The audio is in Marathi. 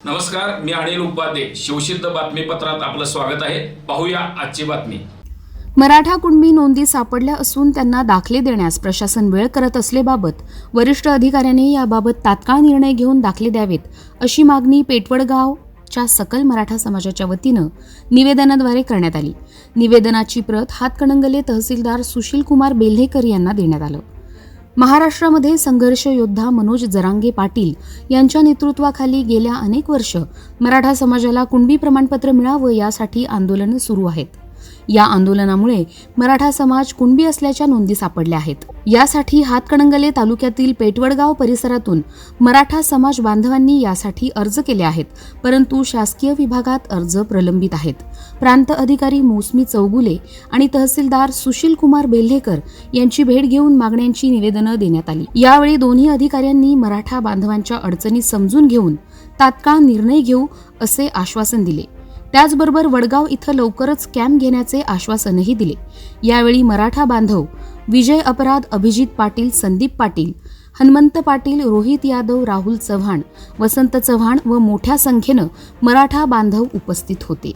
नमस्कार मी अनिल उपाध्ये. शिवसिद्ध बातमीपत्रात आपलं स्वागत आहे. पाहूया आजची बातमी. मराठा कुणबी नोंदी सापडल्या असून त्यांना दाखले देण्यास प्रशासन वेळ करत असलेबाबत वरिष्ठ अधिकाऱ्यांनी याबाबत तात्काळ निर्णय घेऊन दाखले द्यावेत अशी मागणी पेटवडगाव च्या सकल मराठा समाजाच्या वतीनं निवेदनाद्वारे करण्यात आली. निवेदनाची प्रत हातकणंगले तहसीलदार सुशील कुमार बेल्हेकर यांना देण्यात आलं. महाराष्ट्रामध्ये संघर्ष योद्धा मनोज जरांगे पाटील यांच्या नेतृत्वाखाली गेल्या अनेक वर्ष मराठा समाजाला कुणबी प्रमाणपत्र मिळावं यासाठी आंदोलनं सुरू आहेत. या आंदोलनामुळे मराठा समाज कुणबी असल्याच्या नोंदी सापडल्या आहेत. यासाठी हातकणंगले तालुक्यातील पेटवडगाव परिसरातून मराठा समाज बांधवांनी यासाठी अर्ज केले आहेत परंतु शासकीय विभागात अर्ज प्रलंबित आहेत. प्रांत अधिकारी मोसमी चौगुले आणि तहसीलदार सुशील कुमार बेल्हेकर यांची भेट घेऊन मागण्यांची निवेदनं देण्यात आली. यावेळी दोन्ही अधिकाऱ्यांनी मराठा बांधवांच्या अडचणी समजून घेऊन तात्काळ निर्णय घेऊ असे आश्वासन दिले. त्याचबरोबर वडगाव इथं लवकरच कॅम्प घेण्याचे आश्वासनही दिले. यावेळी मराठा बांधव विजय अपराध अभिजित पाटील संदीप पाटील हनुमंत पाटील रोहित यादव राहुल चव्हाण वसंत चव्हाण व मोठ्या संख्येनं मराठा बांधव उपस्थित होते.